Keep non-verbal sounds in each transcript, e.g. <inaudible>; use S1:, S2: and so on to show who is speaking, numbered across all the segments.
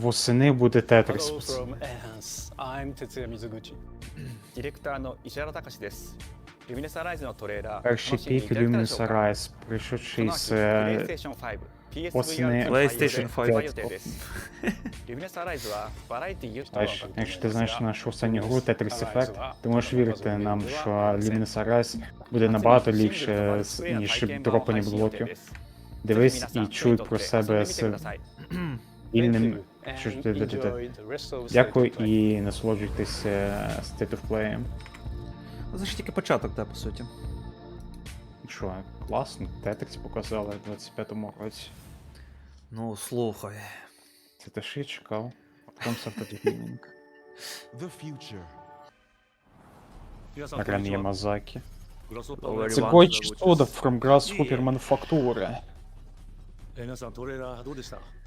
S1: восени буде Тетріс. Перший пік Люміса
S2: Райс,
S1: прийшовши з
S2: осени...
S3: PlayStation
S1: 5. Якщо ти знаєш нашу останню гру Tetris Effect, ти можеш вірити нам, що Luminous Arise буде набагато ліпше, ніж дропані
S2: блоків.
S1: Дивись і чуй про себе з вільним що ж ти- ти- ти- ти?
S4: enjoy the rest of the
S1: Дякую
S4: state of play.
S1: і насолоджуйтесь State of Play.
S3: Ну, Це ж тільки початок, да, по суті.
S1: Що, класно, Тетріс показали в 25-му році.
S3: Ну, слухай.
S1: Це те, що я чекав.
S5: Future.
S1: Рен Ямазакі.
S3: Very
S1: Це
S3: one.
S1: Goichi from Grasshopper Manufacture.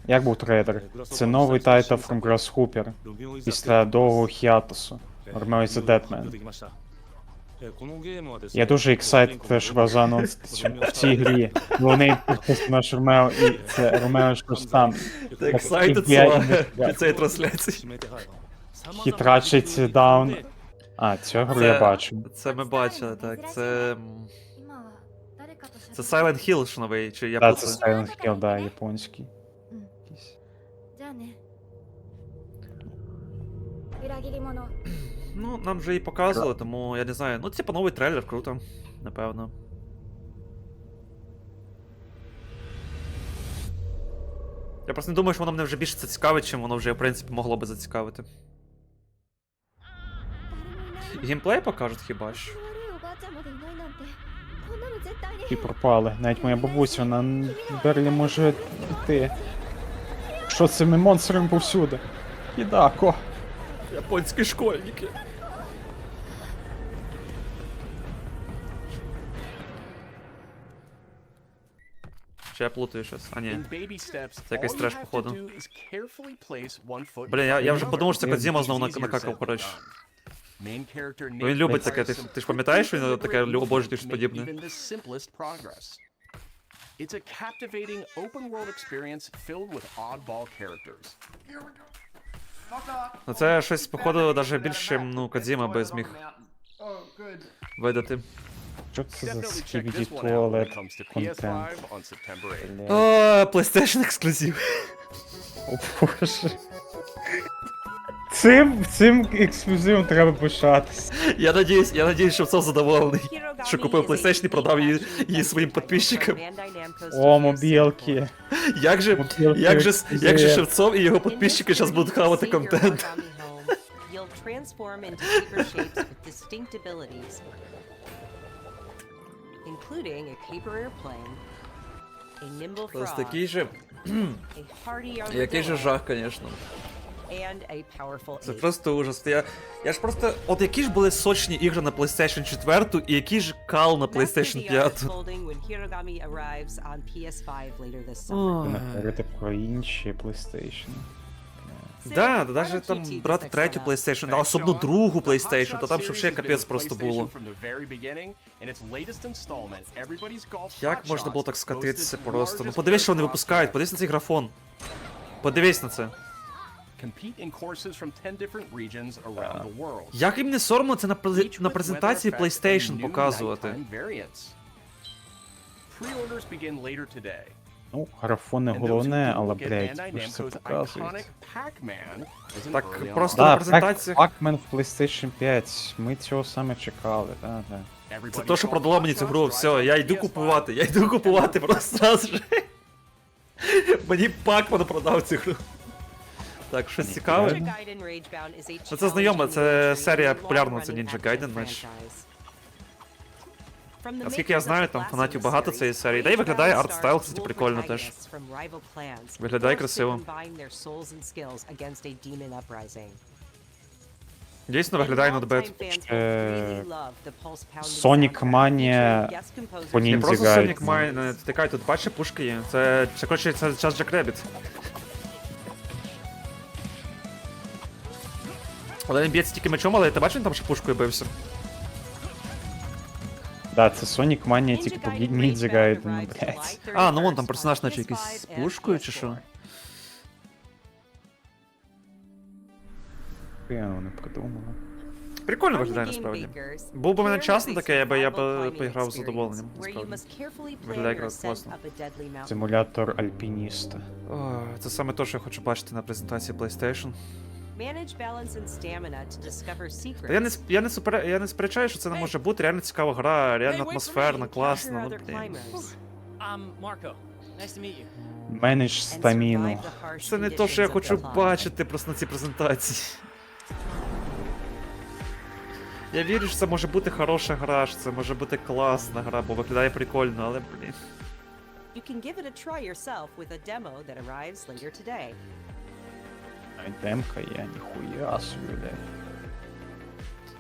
S1: Як був трейдер? Е, це новий тайтл from Gross після довгого хіатусу.
S6: Е, Армеоїзі ну, Deadman. Е,
S1: я дуже excited, щоб заанонсити в цій грі. Вони наш Ромео і це Ромео Штам.
S3: Ти excited під цієї трансляції?
S1: Хитрачить даун. А, цього це, я бачу.
S3: Це ми бачили, так. Це Це Silent Hill ж новий, чи я
S1: Так, це
S3: плутаю?
S1: Silent Hill, да, японський.
S7: じゃあね裏切り者
S3: Ну, нам вже і показували, тому я не знаю. Ну, типу, новий трейлер, круто, напевно. Я просто не думаю, що воно мене вже більше це цікавить, чим воно вже, в принципі, могло би зацікавити.
S7: 誰もいないの
S3: Геймплей покажуть хіба що.
S7: 悪いおばあちゃんまでいないなんてこんなの絶対に
S1: І пропали. Навіть моя бабуся, вона Берлі може йти. Що з цими монстрами повсюди? Ідако.
S3: Японські школьники. Чи я плутаю щось? А ні. Це якийсь треш, походу. Блін, я, я вже подумав, що це Кодзіма знову накакав, коротше.
S4: Done. Main character
S3: Ну, він любить таке, ти ти ж пам'ятаєш, що він таке обожнює щось подібне?
S4: even the simplest progress. It's a captivating open-world experience filled with oddball characters.
S3: Ну це щось, походу, навіть більше, ну, Кодзіма би зміг видати.
S1: Що це за скібіді туалет контент?
S4: PS5 on September 8th.
S3: О, PlayStation ексклюзив.
S1: О боже. Цим, цим ексклюзивом треба пишатися.
S3: Я надіюсь, я надіюсь, що Псов задоволений. Що купив PlayStation і продав її, її своїм підписчикам.
S1: О, мобілки.
S3: Як же,
S1: Мобілки
S3: як же, як же Шевцов і його підписчики зараз будуть хавати контент? Просто такий же, <clears throat> який же жах, звісно.
S8: And a powerful
S3: Це просто ужас. Я, я ж просто. От які ж були сочні ігри на PlayStation 4 і який ж кал на PlayStation 5.
S8: unfolding when Hirogami arrives on PS5 later this summer.
S3: Ой.
S1: Не говорити про інші PlayStation.
S3: Да, да, даже там брати третю PlayStation, а особливо другу PlayStation, то там ще ще капець просто було. Як можна було так скатитися просто? Ну подивись, що вони випускають, подивись на цей графон. Подивись на це.
S4: Compete in courses from 10 different regions around the world.
S3: Як їм не соромно це на, на презентації PlayStation показувати?
S4: Pre-orders begin later today.
S1: Ну, графон не головне, але, блядь, ви ж це показуєте.
S4: Pac-Man
S3: Так, просто- на
S1: Да,
S3: презентаціях-
S1: Pac-Man в PlayStation 5. Ми цього саме чекали, да, да.
S3: Це то, що продало мені цю гру, все, я йду
S4: PS5.
S3: купувати, я йду купувати просто зразу же. Мені Пакман продав цю гру. Так, щось цікаве. Ну, це знайомо, це серія популярна, це Ninja Gaiden,
S8: the
S3: Наскільки я знаю, там фанатів багато цієї серії. Да і виглядає арт-стайл, кстати, прикольно теж. Виглядає красиво. Дійсно виглядає
S1: Е,
S8: pulse-pounding
S1: Sonic Mania по
S3: Не
S1: Ninja
S3: просто
S1: Gaiden.
S3: Sonic тикай, тут бачиш пушки є. Це, це коротше, це час Джек Ребіт. Але він б'ється тільки мечом, але ти бачиш, він там ще пушкою бився.
S1: Да, це Sonic Mania,
S8: Ninja
S1: тільки по
S8: Gaiden
S1: Ninja
S8: Ragebound
S1: Gaiden,
S8: arrives
S1: блядь.
S8: July
S3: А, ну вон
S8: 31st
S3: там персонаж
S8: on
S3: наче
S8: PS5
S3: якийсь з
S8: and
S3: пушкою чи що.
S8: PS4.
S1: Я не придумала.
S3: Прикольно
S8: From the
S3: виглядає
S8: game
S3: насправді.
S8: Bakers,
S3: Був би в мене
S8: Care
S3: час
S8: is
S3: на
S8: a
S3: таке, я би я
S8: survival
S3: би
S8: climbing
S3: поіграв з
S8: experience
S3: задоволенням.
S8: Where you
S3: насправді.
S8: must carefully plan
S3: Виглядає
S8: your
S3: якраз
S8: ascent
S3: класно.
S8: up a deadly mountain.
S1: Симулятор альпініста.
S3: О, це саме те, що я хочу бачити на презентації PlayStation.
S8: Manage balance and stamina to discover secrets.
S3: Та я не сп- я не супер, я не сперечаю, що це не може бути. Реально цікава гра, реально атмосферна, класна. Ну, блін.
S6: I'm Marco. Nice to meet you.
S1: Менедж стаміну.
S3: Це не те, що я хочу бачити просто на цій презентації. Я вірю, що це може бути хороша гра, що це може бути класна гра, бо виглядає прикольно, але блін.
S8: You can give it a try yourself with a demo that arrives later today.
S1: Демка є, ніхуя собі, блядь.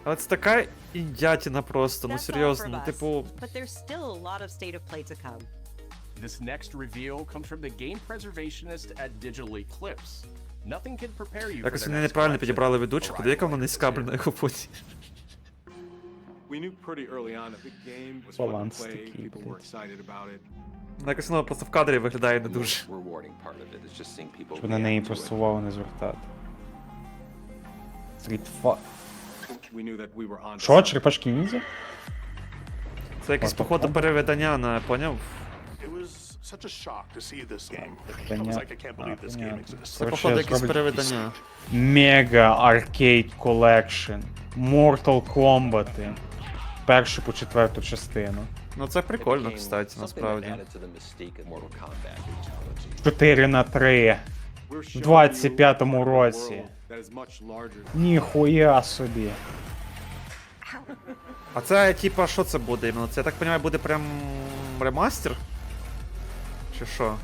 S3: Але це така індятіна просто, ну серйозно, ну типу.
S8: But there's still a lot of state of play to come.
S4: This next reveal comes from the game preservationist at Digital Eclipse. Nothing can prepare you
S3: Якось вони неправильно підібрали ведучку,
S4: Arrival
S3: яка вона низька, блін, на його фоні.
S5: We knew pretty early on that the game was fun to play. People were excited about it.
S3: Вона якось вона просто в кадрі виглядає не дуже.
S1: Щоб на неї просто увагу не звертати.
S5: To
S1: Що, черепашки ніндзя?
S3: Це якесь, походу, переведення на, поняв?
S9: Such a shock to see this game. I was like, I can't believe this game exists.
S3: Це, походу, якесь переведення.
S1: Мега Arcade Collection. Mortal Kombat. Першу по четверту частину.
S3: Ну це прикольно, кстати, насправді.
S10: added to the mystique of Mortal Kombat brutality.
S1: 4 на 3.
S5: We're showing you
S1: 25-му році. Ніхуя собі.
S3: А це, типа, що це буде іменно? Це я так розумію, буде прям ремастер? Чи що?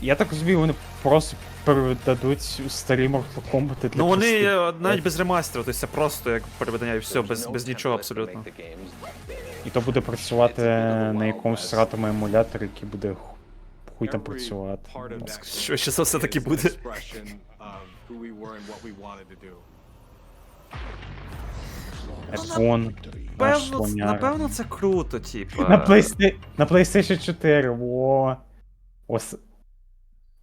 S1: Я так розумію, вони просто передадуть старі Mortal Kombat для
S3: Ну вони
S1: простих.
S3: е, навіть без ремастеру, тобто це просто як переведення і все, без, без нічого абсолютно.
S1: І то буде працювати на якомусь сратому емуляторі, який буде хуй там працювати. Ну,
S3: Що ще за все таки буде?
S1: наш
S3: Певно, напевно, це круто, типа.
S1: На, PlayStation, на PlayStation 4, во. Ос...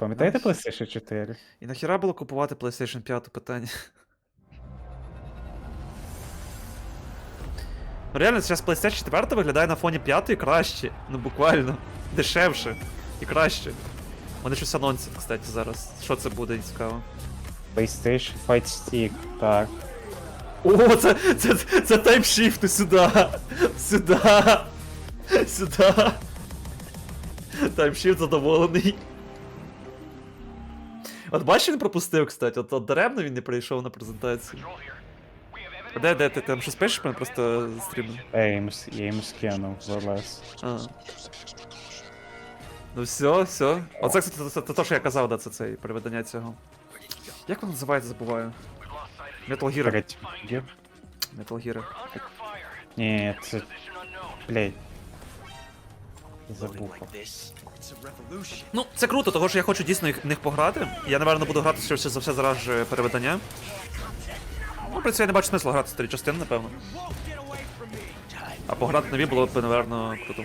S1: Пам'ятаєте PlayStation 4?
S3: І нахіра було купувати PlayStation 5 питання. Ну реально, зараз PlayStation 4 виглядає на фоні 5 краще. Ну буквально. Дешевше і краще. Вони щось анонсять, кстати, зараз. Що це буде цікаво.
S1: PlayStation Fight Stick, так.
S3: О, це, це, це таймшифти сюди! Сюди! Сюди! Таймшифт задоволений. От бачиш, він пропустив, кстати, от, от даремно він не прийшов на презентацію. Де, де, ти там щось пишеш, мене просто стрімно.
S1: Я йому, с- я йому скинув залез.
S3: А. Ну все, все. Оце, кстати, це, це, те, що я казав, да, це цей переведення цього. Як воно називається, забуваю. Metal Gear.
S1: Третій.
S3: Metal Gear.
S1: Ні, це... Блядь.
S3: Ну, це круто, того що я хочу дійсно їх- них пограти. Я, напевно, буду грати ще за все зараз же переведення. Ну, в принципі, я не бачу смисла грати старі частини, напевно. А пограти нові було б, напевно, круто.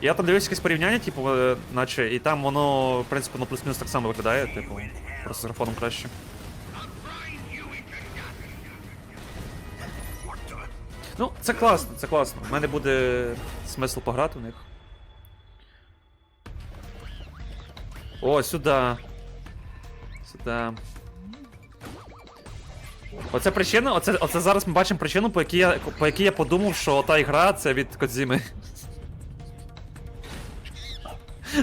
S3: Я там дивився якесь порівняння, типу, е, наче, і там воно, в принципі, ну плюс-мінус так само виглядає, типу, просто з графоном краще. Ну, це класно, це класно. У мене буде смисл пограти в них. О, сюди. Сюди. Оце причина, оце, оце зараз ми бачимо причину, по якій я, по якій я подумав, що та ігра це від Кодзіми. <laughs>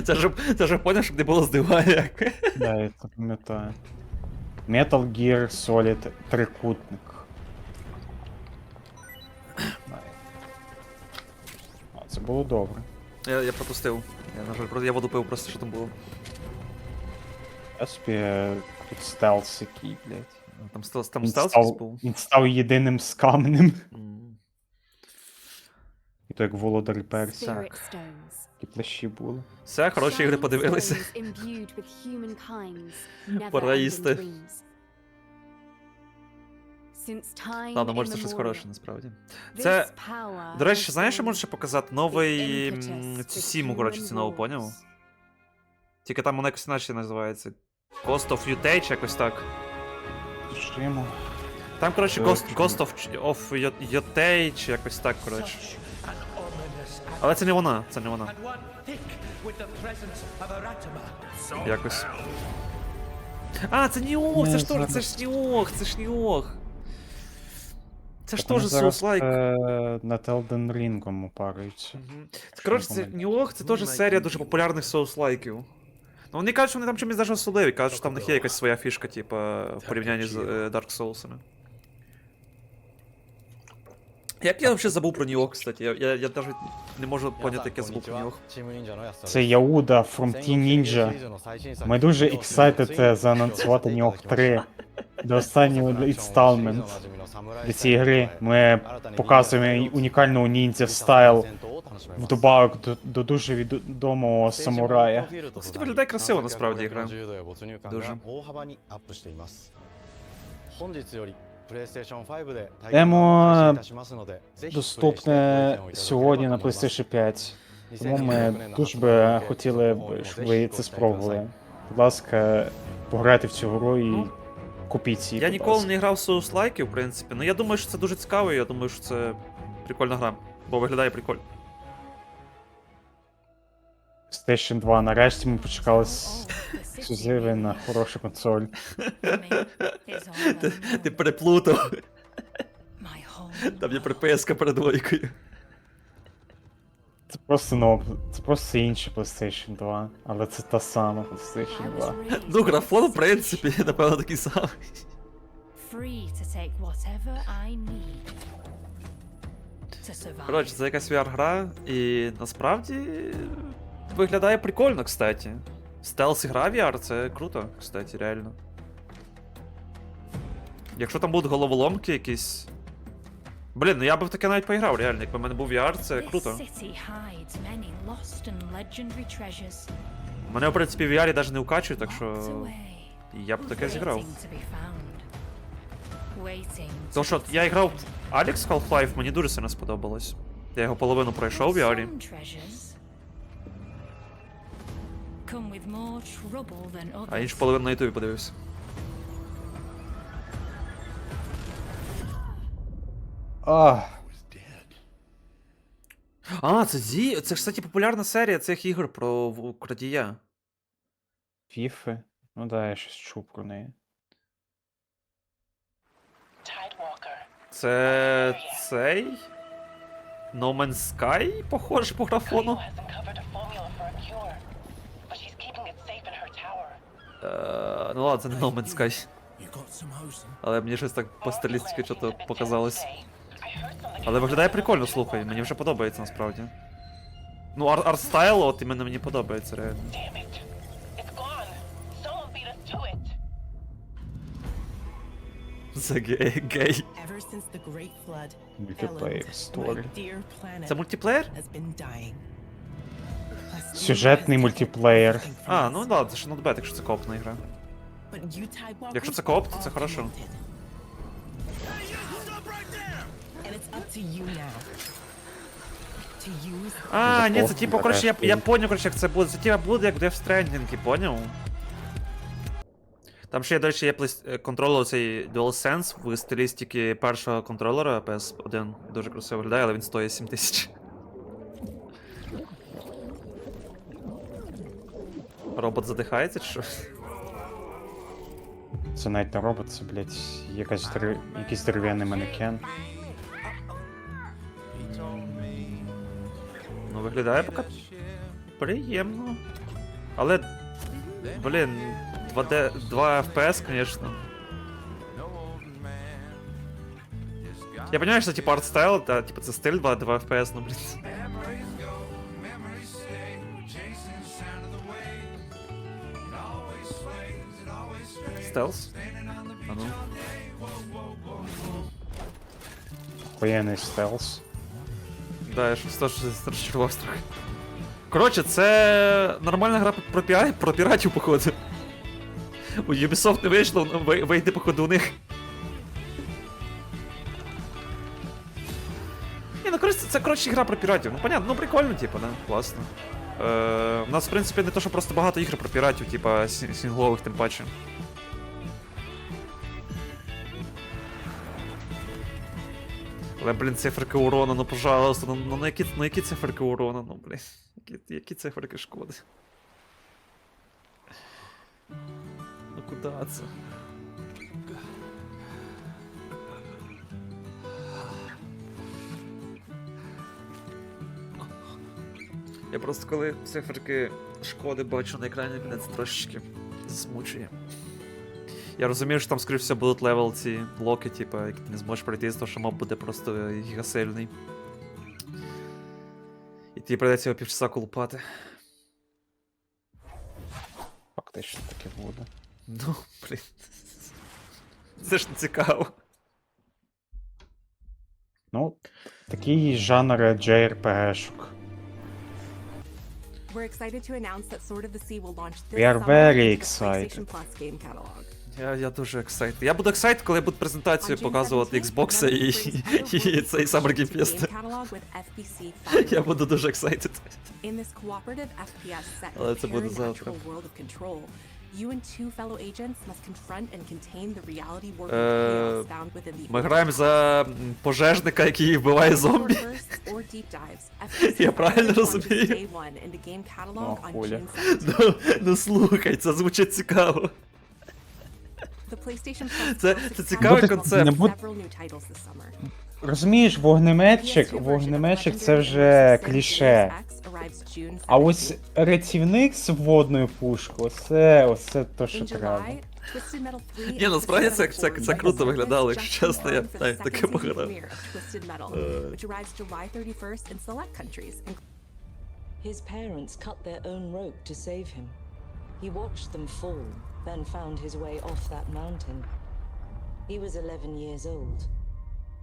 S3: Це ж, це ж поняв, щоб не було здивання.
S1: Да, я це пам'ятаю. Metal Gear Solid трикутник. Це було добре.
S3: Я, я пропустив. Я, на жаль, про- я воду пив просто, що там було.
S1: Я собі е, тут стелс який, блядь.
S3: Там, стел- там
S1: Він
S3: стелс
S1: став,
S3: був.
S1: він став єдиним скамним.
S3: М.
S1: І то як володар персі.
S3: Так.
S11: Spirit stones.
S1: І плащі були.
S3: Все, хороші ігри
S11: Shining
S3: подивилися.
S11: stones imbued with humankind's never-ending
S3: Пора їсти.
S11: dreams.
S3: Ладно, може це щось хороше, насправді.
S11: this
S3: Це,
S11: power
S3: До речі, знаєш, що ще показати? Новий
S11: the
S3: цю сіму, коротше, ці нову, поняв? Тільки там вона якось іначе називається. Ghost of Utah чи якось так.
S1: Пишемо.
S3: Там, коротше. Ghost, Ghost of, of чи якось так, коротше. Але це не вона, це не вона. Якось. А, це Ніох, це
S1: Ну,
S3: ж теж, це ж Ніох, це ж Ніох. Це ж теж Souls-like.
S1: е, над Elden Ring упарюються.
S3: Угу. Коротше, це
S1: помиляюсь.
S3: Ніох це теж серія дуже популярних соус-лайків. Ну вони кажуть, що вони там чимось даже особливі, кажуть, що там в них є якась своя фішка, типа, в порівнянні з е, Dark Souls. Як я взагалі забув про Ніох, кстати? Я, я, я навіть не можу поняти, як я забув про Ніох.
S1: Це Яуда from Team Ninja. Ми дуже excited заанонсувати Нього 3 до останнього інсталмент до цієї гри. Ми показуємо унікального ніндзя стайл вдобавок до, до дуже відомого самурая.
S3: Кстати, виглядає красиво, насправді, гра. Дуже.
S1: Демо доступне сьогодні на PlayStation 5. Тому ми дуже би хотіли, щоб ви це спробували. Будь ласка, пограйте в цю гру і купіть її.
S3: Я
S1: будь
S3: ніколи
S1: ласка.
S3: не грав в соус-лайки, в принципі. Ну я думаю, що це дуже цікаво, і я думаю, що це прикольна гра. Бо виглядає прикольно.
S1: PlayStation 2. Нарешті ми почекали ексклюзиви на хорошу консоль.
S3: Ти, ти переплутав. Там є приписка перед двойкою.
S1: Це просто нов, це просто інше PlayStation 2, але це та сама PlayStation 2.
S3: Ну, графон, в принципі, напевно, такий самий.
S11: Free to take whatever I need. To survive.
S3: Коротше, це якась VR-гра, і насправді виглядає прикольно, кстати. Стелс гра VR, це круто, кстати, реально. Якщо там будуть головоломки якісь. Блін, ну я би в таке навіть поіграв, реально. Якби в мене був VR, це круто. Мене, в принципі, в VR навіть не вкачують, так що. Я б таке зіграв. Тому що я грав. Alex Half-Life, мені дуже сильно сподобалось. Я його половину пройшов в VR. А іншу половину на Ютубі подивився.
S1: Ах,
S3: А, це Зі. Це ж, кстати, популярна серія цих ігор про крадія.
S1: фіфи. Ну да, я щось чув про неї.
S3: Це цей. No Man's Sky, похоже по графону. Е, ну ладно, це не No Man's Sky. Але мені щось так по стилістиці що-то показалось. Але виглядає прикольно, слухай, мені вже подобається насправді. Ну, ар- арт-стайл, от іменно мені подобається реально. Це гей. гей.
S8: Ever since
S1: Сюжетний мультиплеєр.
S3: А, ну ладно, це ж bad, якщо це коопна гра.
S8: But
S3: Якщо це кооп, то це хорошо. А, ні, це типу, коротше, я, я поняв, коротше, як це буде. Це типу буде як в Death Stranding, поняв? Там ще до речі, є е, контролер цей DualSense в стилістиці першого контролера PS1. Дуже красиво виглядає, але він стоїть 7 тисяч. Робот задихається чи що?
S1: Це навіть не робот, це, блядь, якась дерев... якийсь дерев'яний манекен.
S3: Ну, виглядає поки приємно. Але. Блін, 2D, 2 FPS, звісно. Я понимаю, що типа арт-стайл, та типа це стиль 2, 2 FPS, ну блін. Стелс? А ну.
S1: Охуєнний стелс.
S3: Да, я щось теж розчарувався трохи. Коротше, це нормальна гра про, піра... про піратів, походу. У Ubisoft не вийшло, ну, вий- вийде, походу, у них. Ні, ну коротше, це коротше гра про піратів. Ну понятно, ну прикольно, типу, да, класно. Е, у нас, в принципі, не то, що просто багато ігр про піратів, типа сі- сінглових, тим паче. Але, блін, циферки урона, ну пожалуйста, ну, ну, на, які, на які циферки урона, ну, блін. Які, які циферки шкоди? Ну куди це? Я просто коли циферки шкоди бачу на екрані, мене це трошечки засмучує. Я розумію, що там, скоріш всього, будуть левел ці блоки, типу, які ти не зможеш пройти, з того, що моб буде просто гігасильний. І тобі прийдеться його півчаса колупати.
S1: Фактично таке буде.
S3: Ну, блін. Це ж не цікаво.
S1: Ну, такий жанр JRPG-шок.
S12: We're excited to announce that Sword of the Sea will launch this
S1: We are
S12: summer
S1: very
S12: the
S1: excited.
S12: PlayStation Plus game catalog.
S3: Я, я дуже excited. Я буду excited, коли я буду презентацію показувати
S12: 17th,
S3: Xbox і, і,
S12: Otherworld
S3: цей Summer Game Fest. Я буду дуже
S12: set
S3: Але це буде завтра.
S12: paranormal world of control, you and two fellow agents must confront and contain the reality warping
S3: Е,
S12: chaos found within the
S3: Ми граємо за пожежника, який вбиває зомбі. Я правильно розумію?
S12: day one into game catalog on
S1: хуля.
S12: June 17th.
S3: Ну, ну слухай, це звучить цікаво. Це- це цікавий
S12: catalog
S3: концепт.
S1: Не. Розумієш, вогнеметчик, вогнеметчик це вже кліше. А ось рятівник з водною пушкою, оце, оце то, що треба.
S3: Ні, насправді це- це- це круто виглядало, якщо чесно, я навіть таке пограв. Е.
S8: His parents cut their own rope to save him. He watched them fall, then found his way off that mountain. He was 11 years old.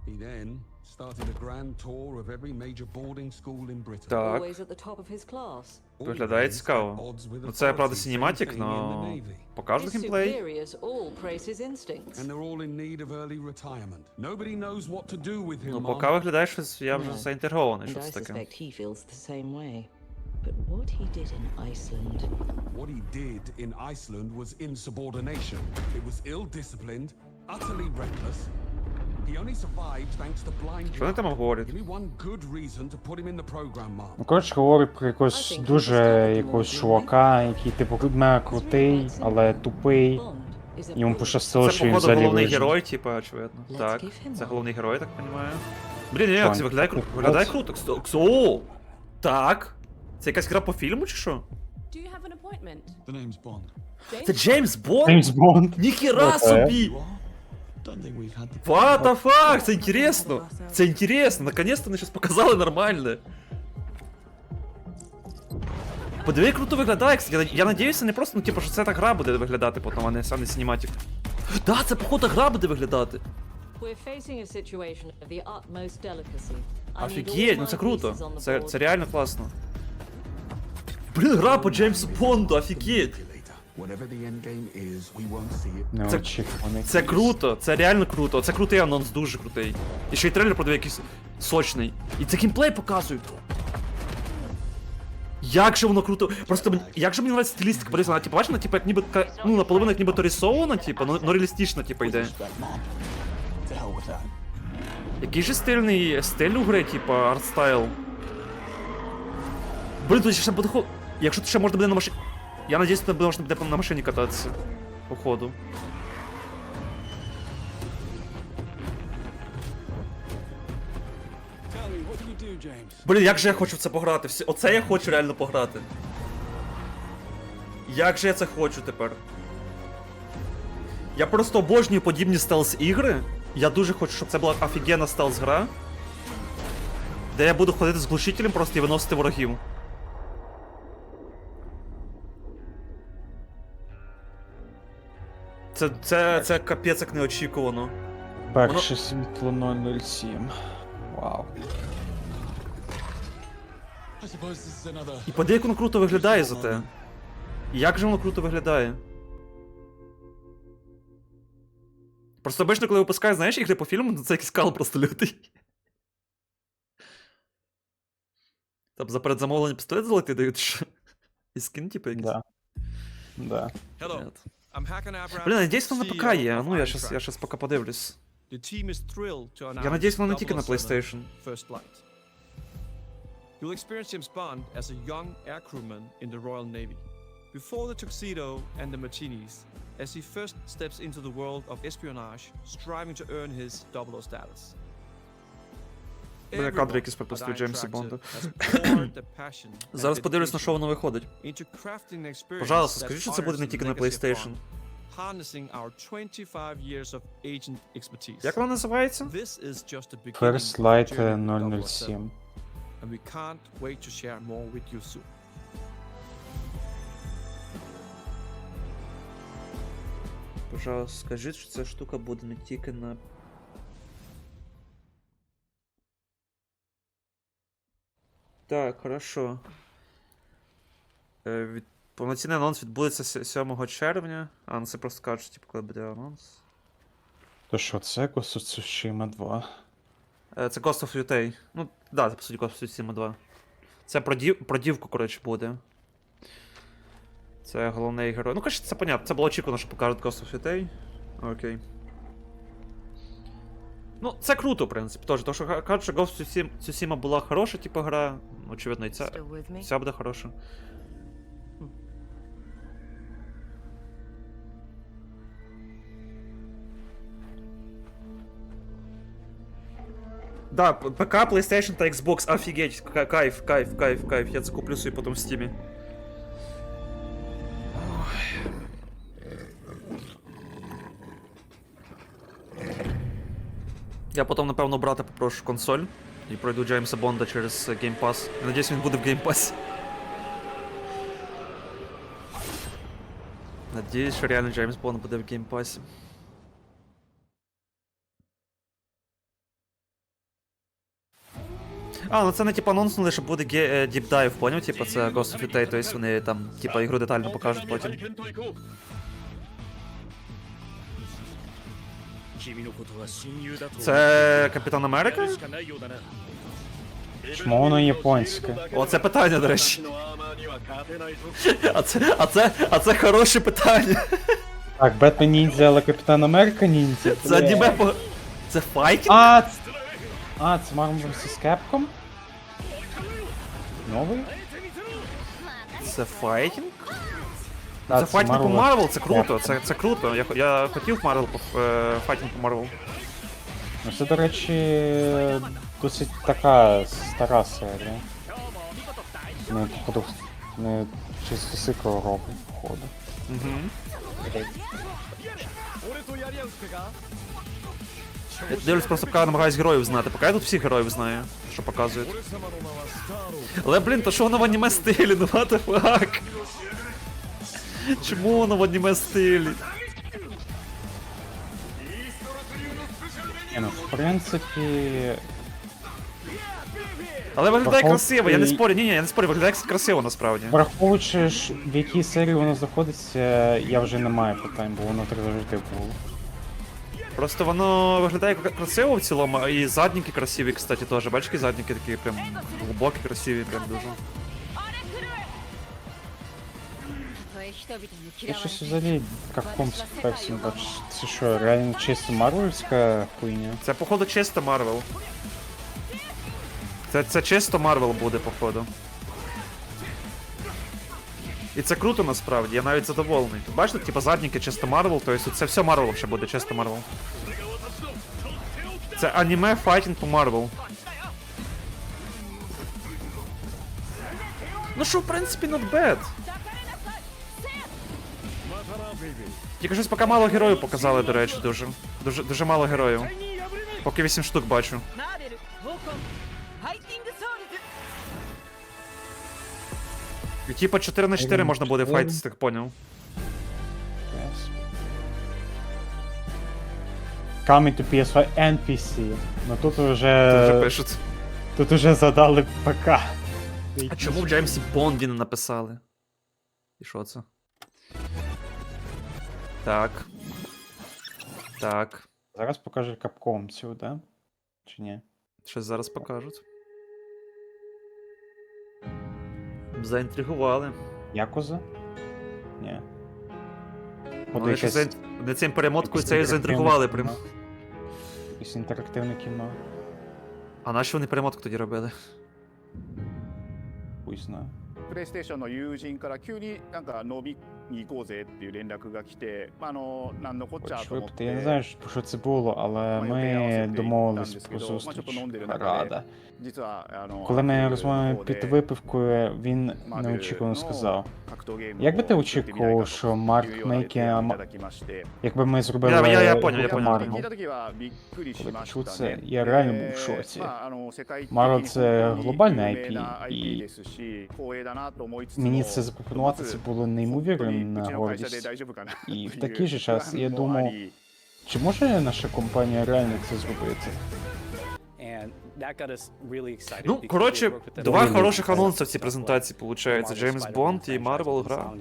S9: He then started a grand tour of every major boarding school in Britain.
S3: Так,
S8: Always at the top of his class.
S3: виглядає
S9: Always
S3: цікаво.
S9: at odds with
S3: Ну це, правда,
S9: authorities,
S3: синематик,
S9: same thing in the
S3: но
S9: Navy.
S3: покажуть
S8: His
S3: геймплей.
S8: superiors all praise his instincts.
S9: And they're all in need of early retirement. Nobody knows what to do with him,
S3: Ну,
S9: Mom.
S3: поки виглядає щось, я вже
S8: No.
S3: заінтригований,
S8: And
S3: що
S8: I
S3: це таке.
S8: suspect he feels the same way. But what he did in Iceland,
S9: What he did in Iceland was insubordination. It was ill-disciplined, utterly reckless. He only survived thanks to blind
S3: Що вони там
S9: luck.
S3: говорять?
S9: Give me one good reason to put him in the program, Mark.
S1: Ну, коротше, говорить про якогось дуже якогось чувака, який типу мега крутий, але тупий. Йому пощастило,
S3: Це,
S1: що він
S3: походу,
S1: взагалі
S3: головний
S1: вижив.
S3: герой, типа, очевидно.
S8: Let's
S3: Так,
S8: give him
S3: це
S8: one.
S3: головний герой, я так розумію. Блін, ні, це виглядає круто. Виглядає круто. Ксо- ксо- Так. Це якась гра по фільму чи що?
S6: Do you have an appointment?
S9: The name's Bond.
S3: Це Джеймс Бонд?
S1: Джеймс Бонд.
S3: Ніхіра собі!
S9: Don't think we've had the
S3: What the fuck? Це інтересно! Це інтересно! Наконец-то вони щось показали нормальне. Подиви, як круто виглядає, кстати. Я, я надіюся, не просто, ну, типу, що це так гра буде виглядати потім, а не сам не синематик. Да, це походу гра буде виглядати.
S8: We're facing a situation of the utmost delicacy. I need all
S3: Офігеть, ну
S8: my
S3: це круто.
S8: pieces on the
S3: Це,
S8: board.
S3: це реально класно. Блін, гра по Джеймсу Бонду, офігеть.
S9: see it.
S1: Неочікуваний.
S3: Це круто, це реально круто. Це крутий анонс, дуже крутий. І ще й трейлер продає якийсь сочний. І це геймплей показують. Як же воно круто. Просто мені- як же мені нравиться стилістика, подивися, вона, типу, бачиш, вона, типу, як ніби така, ну, наполовину як ніби то рисована, типу, ну, ну реалістична, типу, йде. Який же стильний стиль у гри, типу, артстайл. Блін, тут ще буде хо... Якщо тут ще можна буде на машині. Я надіюсь, тут можна буде на машині кататися. Походу. Блін, як же я хочу в це пограти? Оце я хочу реально пограти. Як же я це хочу тепер? Я просто обожнюю подібні стелс-ігри. Я дуже хочу, щоб це була офігенна стелс-гра. Де я буду ходити з глушителем просто і виносити ворогів. Це, це, це капець як неочікувано.
S1: Перше світло 007. Вау.
S3: І подивись, як воно круто виглядає за те. Як же воно круто виглядає? Просто обично, коли випускають, знаєш, ігри по фільму, то це якийсь кал просто лютий. Там за передзамовлення пістолет золотий дають, що? І скин, типу, якийсь?
S1: Да. Да.
S3: Нет.
S13: I'm Hakan Abraham,
S3: Блін, надіюсь, воно на ПК
S13: CEO
S3: є.
S13: of
S3: Ну, я
S13: Iron
S3: щас, я
S13: Track.
S3: щас поки подивлюсь.
S13: The team is thrilled to announce
S3: Я надіюсь, воно не тільки на
S13: 007
S3: PlayStation.
S13: First Light. You'll experience James Bond as a young air crewman in the Royal Navy. Before the tuxedo and the martinis, as he first steps into the world of espionage, striving to earn his 00 status.
S3: Бля, кадри якісь
S13: Everyone
S3: пропустив
S13: at
S3: Джеймса Бонда. Зараз подивлюсь, на що воно виходить. Пожалуйста, скажіть, що це буде не тільки на PlayStation.
S13: Bond, harnessing our 25 years of agent expertise.
S3: Як воно називається?
S1: First Light
S13: the
S1: е,
S13: journey of 007,
S1: 007.
S13: and we can't wait to share more with you soon.
S3: Пожалуйста, скажіть, що ця штука буде не тільки на. Так, хорошо. Е, від... Повноцінний анонс відбудеться 7 червня. А, ну це просто кажуть, типу, коли буде анонс.
S1: То що, це Ghost of Tsushima 2?
S3: Е, Це Ghost of Yutei. Ну, да, це по суті Ghost of Tsushima 2. Це про, дів... про дівку, коротше, буде. Це головний герой. Ну, коротше, це понятно. Це було очікувано, що покажуть Ghost of Yutei. Окей. Ну, це круто, в принципі, теж. Тому що ка- кажуть, що Ghost Tsushima- була хороша, типу, гра. Очевидно, і ця, ця буде хороша. Да, ПК, PlayStation та Xbox, офігеть, кайф, кайф, кайф, кайф. Я це куплю собі потім в Steam. Я потім, напевно, брати попрошу консоль і пройду Джеймса Бонда через е, Game Pass. Я надіюсь, він буде в Game Pass. Надіюсь, що реально Джеймс Бонд буде в Game Pass. А, ну це не типу анонснули, що буде е, Deep Dive, поняв? Типа це Ghost of Yutei, тобто вони там, типа, ігру детально покажуть потім. Це Капітан Америка?
S1: Чому воно японське?
S3: О, це питання, до речі. А це, а це, а це хороше питання.
S1: Так, Бетмен ніндзя, але Капітан Америка ніндзя.
S3: Це аніме по. Це файтінг?
S1: А, ц- а, це Marvel vs. Capcom? Новий?
S3: Це файтінг? Це файтінг по Марвел, це круто, це, це круто. Я, я хотів Марвел по е, файтінг по Марвел.
S1: Ну це, до речі, досить така стара серія. Не, походу, не чисто сикого року, походу.
S3: Угу. Я дивлюсь, просто поки намагаюсь героїв знати. Поки я тут всіх героїв знаю, що показують. Але, блін, то що воно в аніме стилі? Ну what the fuck? Чому воно в аніме стилі?
S1: Ні, ну, в принципі,
S3: Але виглядає
S1: Врахов-
S3: красиво, я не спорю, ні, ні, я не спорю, виглядає красиво насправді.
S1: враховуючи, ж, в якій серії воно знаходиться, я вже не маю питань, бо воно так завжди було.
S3: Просто воно виглядає кра- красиво в цілому, і задніки красиві, кстати, теж. Бачиш, які задніки такі прям глибокі, красиві, прям дуже.
S1: Я щось взагалі Capcom персів бачиш. Це що, реально чисто марвельська хуйня?
S3: Це, походу, чисто Марвел. Це, це чисто Марвел буде, походу. І це круто насправді, я навіть задоволений. Тут бачите, типу задніки чисто Марвел, тобто це все Марвел ще буде, чисто Марвел. Це аніме файтінг по Марвел. Ну що, в принципі, not bad. Тільки щось поки мало героїв показали, до речі, дуже. Дуже, дуже мало героїв. Поки 8 штук бачу. І типа 4 на 4 можна буде файтити, так поняв.
S1: Coming to PS5 and PC. Ну тут
S3: Тут
S1: уже...
S3: вже пишуть.
S1: Тут уже задали ПК.
S3: А чому в Джеймсі Бонді не написали? І що це? Так. Так.
S1: Зараз покаже Capcom цю, да? Чи ні?
S3: Щось зараз покажуть. Заінтригували.
S1: Якуза? Ні.
S3: Ну,
S1: Буде
S3: Вони, ще
S1: якесь-
S3: заін- вони цим перемоткою
S1: якесь
S3: цією заінтригували
S1: інтерактивне
S3: прям.
S1: кіно. Якесь інтерактивне кіно.
S3: А на що вони перемотку тоді робили?
S1: Хуй знає.
S14: プレイステーションの友人から急になんか飲み に行こうぜっていう連絡が来て、まあ、あの何のこっちゃ
S1: Хоч
S14: と思っ
S1: випити. Я не
S14: て
S1: знаю, про що це було, але ми домовились про зустріч. Рада.
S14: 実はあの
S1: Коли ми
S14: アクティブ
S1: розмовляли
S14: の方で
S1: під випивкою, він
S14: マーベル
S1: неочікувано
S14: の
S1: сказав.
S14: 格闘ゲームを
S1: Як би ти
S14: 作ってみないか
S1: очікував,
S14: と
S1: що
S14: いう
S1: Марк
S14: ような提
S1: Мейкі,
S14: 案をいただきまして、
S1: якби ми зробили
S3: Я- я- я поняв, я
S1: гру
S3: поняв.
S1: Марвел.
S14: 聞いた時はびっくりし
S1: Коли
S14: まし
S1: почув
S14: た
S1: це,
S14: ね。
S1: я реально був в
S14: で
S1: шоці.
S14: まあ、あの世界的
S1: Марвел
S14: に
S1: це
S14: 本当に
S1: глобальна
S14: 有名な
S1: IP,
S14: IP
S1: і
S14: ですし、光栄だなと思いつつも
S1: Мені це запропонувати це було неймовірна
S14: на
S1: гордість. І в такий же час я думав, чи може наша компанія реально це зробити?
S3: Ну, коротше, два
S6: ну,
S3: хороших анонси в цій презентації, виходить. Джеймс Бонд і Марвел гра.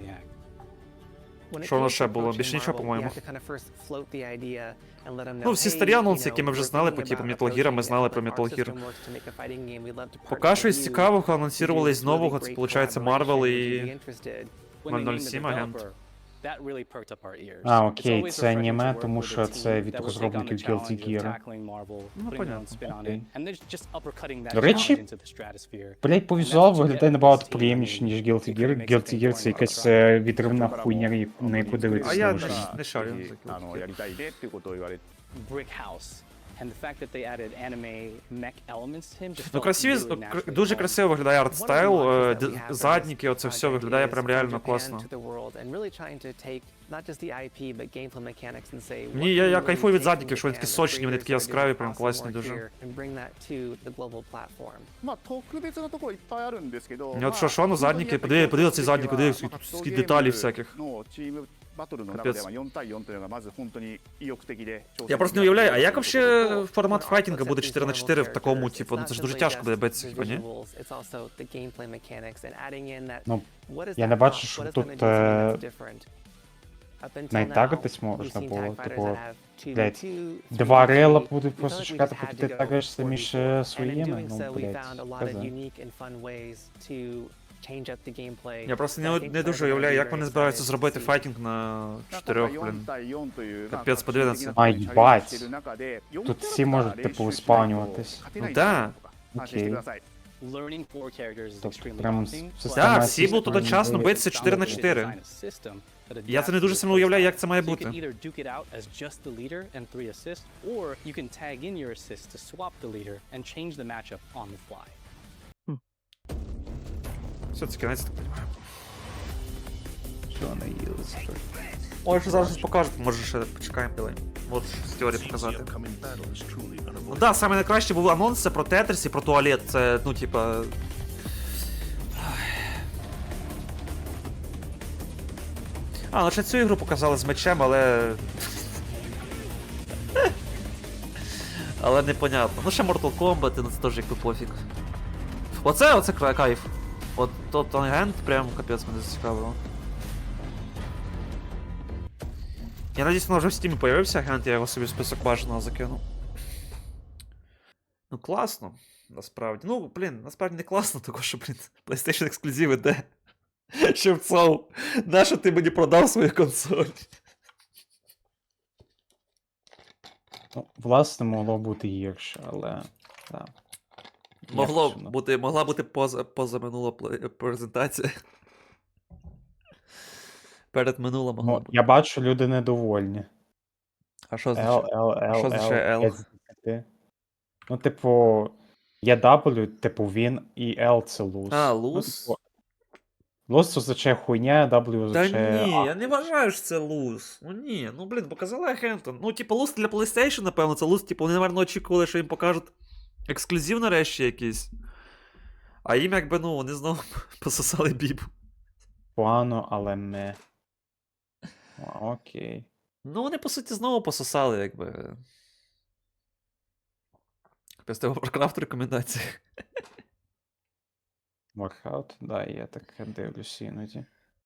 S3: Що воно ще було? Більше нічого, по-моєму. Ну, всі старі анонси, які ми вже знали, по типу Metal Gear, ми знали про Metal Gear. Поки що із цікавих анонсували з це виходить Marvel і 007 агент.
S6: That really perked up our ears.
S1: А, окей, це аніме, тому що це від розробників Guilty Gear.
S3: Ну, понятно,
S1: До речі. Блять, по візуалу виглядає набагато приємніше, ніж Guilty Gear. Guilty Gear це якась е, відривна хуйня, на яку дивитися
S3: А я
S1: не
S3: шарю. Ну, красиві, дуже красиво виглядає артстайл, е, задніки, оце все виглядає прям реально класно. Мені я, я кайфую від задників, що вони такі сочні, вони такі яскраві, прям класні дуже. От що, що, ну задники, подивіться, подивіться ці задники, подивіться, скільки деталей всяких.
S14: Капец.
S3: Я просто не уявляю, а як вообще формат файтинга буде 4 на 4 в такому, типу, ну це ж дуже тяжко буде типу, хіба ні?
S1: Ну, я не бачу, що тут е... найтагатись можна було, типу, блядь, два рейла будуть просто чекати, поки ти тагаєшся між е, своїми, ну, блядь, каза.
S3: Я просто не не дуже уявляю, як вони збираються зробити файтинг на
S14: чотирьох,
S3: блін. Капець, подивіться.
S1: А. Тут всі можуть, типу,
S14: спаунюватись.
S3: Ну да.
S6: Окей.
S1: Тобто прям
S3: Так, всі будуть одночасно битися 4 на 4. Я це не дуже сильно уявляю, як це має бути.
S6: Or assist the the fly.
S3: Все, це кінець.
S1: Що не їлися?
S3: Може, що зараз щось покажуть, може ще почекаємо білий. От з теорії показати. Ну да, саме найкраще був анонс це про Тетріс і про туалет. Це, ну, типа. А, лише цю ігру показали з мечем, але. <laughs> але непонятно. Ну ще Mortal Kombat, ну це теж якби пофіг. Оце, оце кайф. От тот агент прям капець мене зацікавило. Я надіюсь, воно вже в стімі появився агент, я його собі в список бажаного закинув. Ну, класно, насправді. Ну, блін, насправді не класно, тому що, блін, PlayStation ексклюзиви де? Шевцов, нащо ти мені продав свою консоль?
S1: Ну, власне, могло бути гірше, але. Так.
S3: Могло бути, могла бути поза, позаминула пле- презентація. <laughs> Перед минула могла
S1: Ну,
S3: бути.
S1: я бачу, люди недовольні.
S3: А що означає?
S1: L, L,
S3: Що означає L?
S1: 5 з 10. Ну, типу, є W, типу він, і L це луз.
S3: А,
S1: Ну,
S3: луз?
S1: типу, Луз означає хуйня, W
S3: Та
S1: означає.
S3: ні,
S1: а.
S3: я не вважаю, що це луз. Ну ні, ну блін, показали агента. Ну, типу, луз для PlayStation, напевно, це луз, типу, вони, напевно, очікували, що їм покажуть ексклюзив нарешті якийсь. А їм якби, ну, вони знову <laughs> пососали бібу.
S1: Погано, але. А, <laughs> Окей.
S3: Ну, вони, по суті, знову пососали, якби. Без того Warcraft рекомендації.
S1: Воркаут, да, я так дивлюся іноді.